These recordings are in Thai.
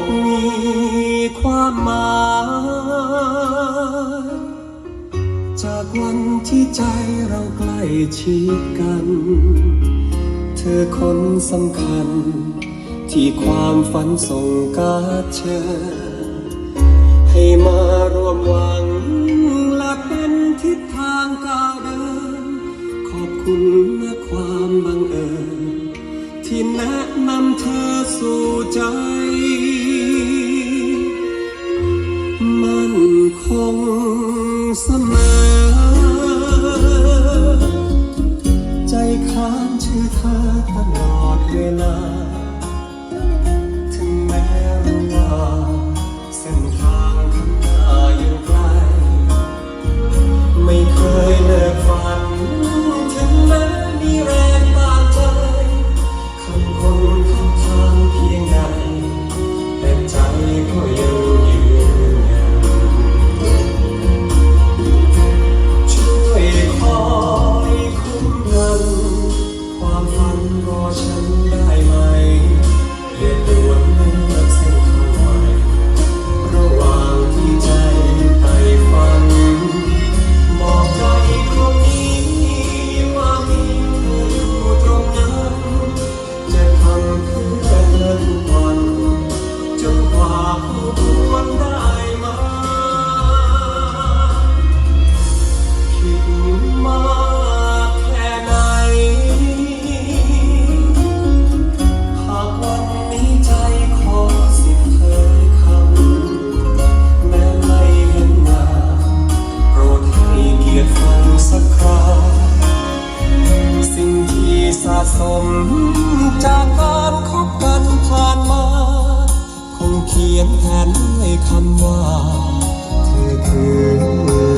กมีความหมายจากวันที่ใจเราใกล้ชิดกัน เธอคนสำคัญ ที่ความฝันส่งการดเชิญให้มารวมหวังและเป็นทิศทางก้าวเดิน ขอบคุณนะความบังเอิญที่แนะนำเธอสู่ใจ เสมอ ใจค้างชื่อเธอตลอดเวลา ถึงแม้รู้ว่าเส้นทางข้างหน้ายังไกล ไม่เคยเลิกฝัน ถึงแม้มีแรงบางใจคำคนคำทางเพียงใดแต่ใจก็ยัง มจากการคบกันผ่านมา คงเขียนแทนด้วยคำว่า เธอคือ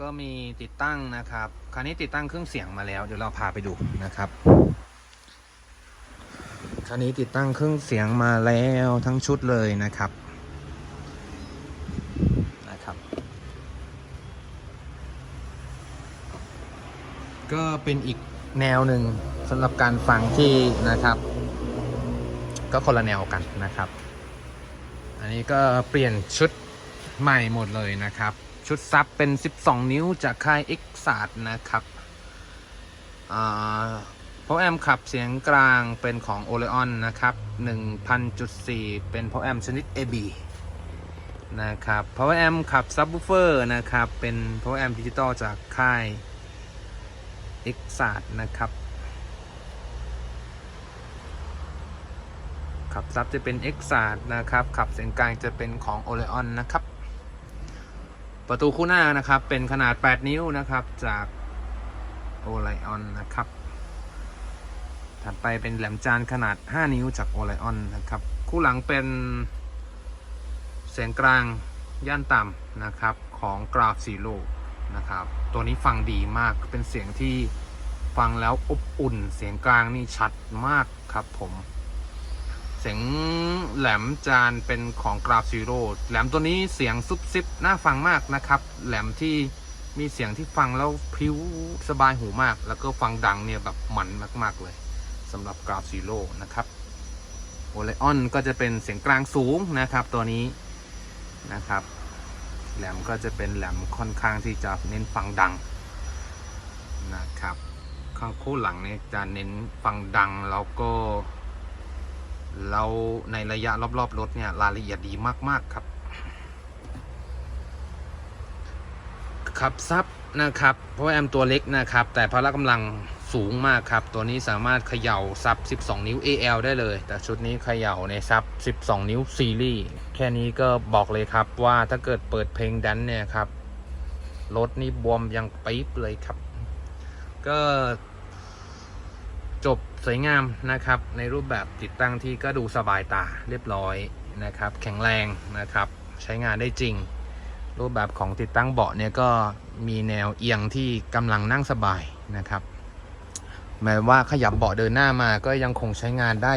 ก็มีติดตั้งนะครับคันนี้ติดตั้งเครื่องเสียงมาแล้ว เดี๋ยวเราพาไปดูนะครับคันนี้ติดตั้งเครื่องเสียงมาแล้วทั้งชุดเลยนะครับนะครับ ก็เป็นอีกแนวหนึ่งสำหรับการฟังที่นะครับ ก็คนละแนวกันนะครับ อันนี้ก็เปลี่ยนชุดใหม่หมดเลยนะครับ ชุดซับเป็น 12 นิ้วจากค่าย X ศาสตร์นะครับเพราะแอมขับเสียงกลางเป็นของ o l e o n นะครับ 1,000.4 เป็นเพราะแอมชนิด AB นะครับเพราะแอมขับซับ w ูเฟอร์นะครับ เป็นเพราะแอมดิจิตอลจากค่าย X ศาสตร์นะครับขับซับจะเป็น X ศาสตร์นะครับ ขับเสียงกลางจะเป็นของ o l e o n นะครับ ประตูคู่หน้านะครับ เป็นขนาด 8 นิ้วนะครับ จาก o l e o n นนะครับ ถัดไปเป็นแหลมจานขนาด 5 นิ้วจาก o l e o n นะครับ คู่หลังเป็นเสียงกลางย่านต่ำนะครับของกราฟซีโร่นะครับ ตัวนี้ฟังดีมากเป็นเสียงที่ฟังแล้วอบอุ่น เสียงกลางนี่ชัดมากครับผม เสียงแหลมจานเป็นของกราฟซีโร่แหลมตัวนี้เสียงซุบซิบน่าฟังมากนะครับ แหลมที่มีเสียงที่ฟังแล้วพิ้วสบายหูมาก แล้วก็ฟังดังเนี่ยแบบมันมาก ๆเลยสำหรับกราฟซีโร่นะครับโอไลออนก็จะเป็นเสียงกลางสูงนะครับตัวนี้นะครับ แหลมก็จะเป็นแหลมค่อนข้างที่จะเน้นฟังดังนะครับข้างคู่หลังเนี่ยจะเน้นฟังดังแล้วก็ เราในระยะรอบๆรถเนี่ยรายละเอียดดีมากๆครับ ขับซับนะครับ เพราะแอมตัวเล็กนะครับ แต่พละกำลังสูงมากครับ ตัวนี้สามารถเขย่าซับ 12 นิ้ว AL ได้เลย แต่ชุดนี้เขย่าในซับ 12 นิ้วซีรีส์แค่นี้ก็บอกเลยครับว่าถ้าเกิดเปิดเพลงแดนเนี่ยครับรถนี่บวมยังปี๊บเลยครับ ก็ จบสวยงามนะครับ ในรูปแบบติดตั้งที่ก็ดูสบายตาเรียบร้อยนะครับ แข็งแรงนะครับ ใช้งานได้จริง รูปแบบของติดตั้งเบาะเนี่ยก็มีแนวเอียงที่กำลังนั่งสบายนะครับแม้ว่าขยับเบาะเดินหน้ามาก็ยังคงใช้งานได้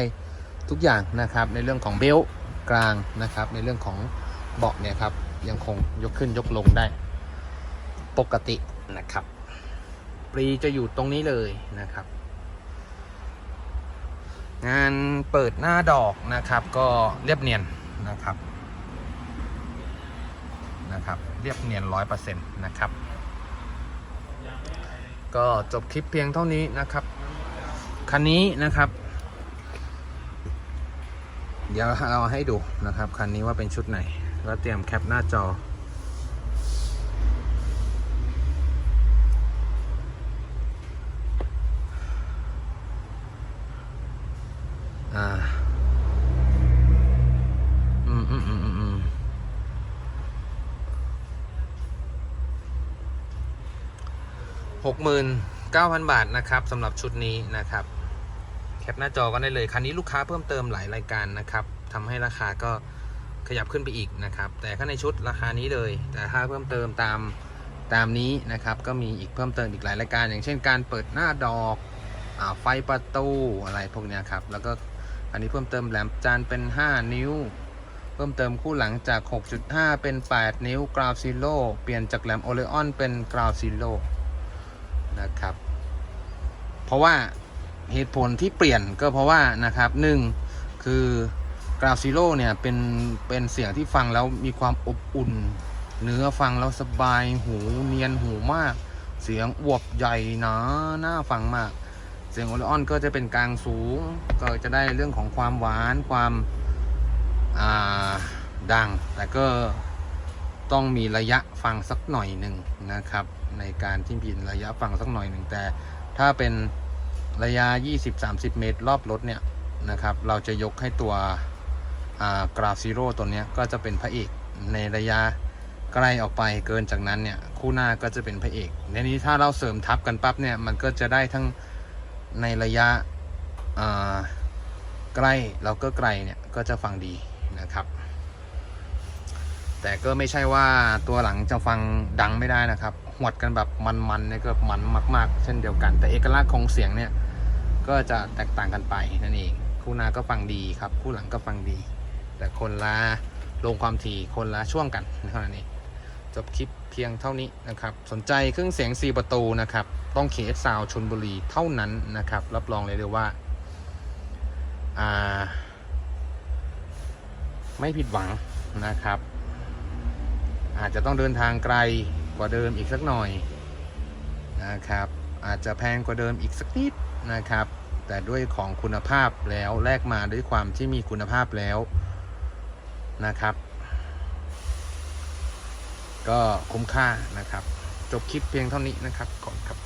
ทุกอย่างนะครับ ในเรื่องของเบลต์กลางนะครับ ในเรื่องของเบาะเนี่ยครับยังคงยกขึ้นยกลงได้ ปกตินะครับ ปรีจะอยู่ตรงนี้เลยนะครับ งานเปิดหน้าดอกนะครับ ก็เรียบเนียนนะครับนะครับ เรียบเนียนร้อยเปอร์เซ็นต์นะครับ ก็จบคลิปเพียงเท่านี้นะครับ คันนี้นะครับ เดี๋ยวเราให้ดูนะครับ คันนี้ว่าเป็นชุดไหน แล้วเตรียมแคปหน้าจอ อ่า อืมอืมอืมอืมหกหมื่นเก้าพันบาทนะครับสำหรับชุดนี้นะครับ แคปหน้าจอกันได้เลย คันนี้ลูกค้าเพิ่มเติมหลายรายการนะครับทำให้ราคาก็ขยับขึ้นไปอีกนะครับ แต่ถ้าในชุดราคานี้เลย แต่ถ้าเพิ่มเติมตามตามนี้นะครับก็มีอีกเพิ่มเติมอีกหลายรายการ อย่างเช่นการเปิดหน้าดอกอไฟประตูอะไรพวกนี้ครับ แล้วก็ อันนี้เพิ่มเติมแหลมจานเป็น 5 นิ้ว เพิ่มเติมคู่หลังจาก 6.5 เป็น 8 นิ้วกราวซิโ o เปลี่ยนจากแหลมโอเลออนเป็นกราวซิโ o นะครับ เพราะว่าเหตุผลที่เปลี่ยนก็เพราะว่านะครับหนึ่งคือกราวซิโ o เนี่ยเป็นเป็นเสียงที่ฟังแล้วมีความอบอุ่น เนื้อฟังแล้วสบายหูเนียนหูมาก เสียงอวบใหญ่หนาน่าฟังมาก เสียงโอเลออนก็จะเป็นกลางสูง ก็จะได้เรื่องของความหวานความาดัง แต่ก็ต้องมีระยะฟังสักหน่อยหนึ่งนะครับ ในการที่มีระยะฟังสักหน่อยหนึ่งแต่ถ้าเป็นระยะ 20-30 เมตรรอบรถเนี่ยนะครับ เราจะยกให้ตัวกราฟซีโร่ตัวนี้ก็จะเป็นพระเอกในระยะใกล้ออกไปเกินจากนั้นเนี่ยคู่หน้าก็จะเป็นพระเอกในนี้ถ้าเราเสริมทับกันปั๊บเนี่ยมันก็จะได้ทั้ง ในระยะใกล้แล้วก็ไกลเนี่ยก็จะฟังดีนะครับ แต่ก็ไม่ใช่ว่าตัวหลังจะฟังดังไม่ได้นะครับหวดกันแบบมันๆเนี่ยก็มันมาก ๆ เช่นเดียวกัน แต่เอกลักษณ์ของเสียงเนี่ยก็จะแตกต่างกันไปนั่นเองคู่หน้าก็ฟังดีครับ คู่หลังก็ฟังดี แต่คนละลงความถี่คนละช่วงกันเท่านั้นเองจบคลิป เพียงเท่านี้นะครับ สนใจเครื่องเสียง 4 ประตูนะครับ ต้องเคสซาวชนบุรีเท่านั้นนะครับ รับรองเลยเลยว่าอ่า ไม่ผิดหวังนะครับ อาจจะต้องเดินทางไกลกว่าเดิมอีกสักหน่อยนะครับ อาจจะแพงกว่าเดิมอีกสักนิดนะครับ แต่ด้วยของคุณภาพแล้วแลกมาด้วยความที่มีคุณภาพแล้วนะครับ ก็คุ้มค่านะครับ จบคลิปเพียงเท่านี้นะครับก่อนครับ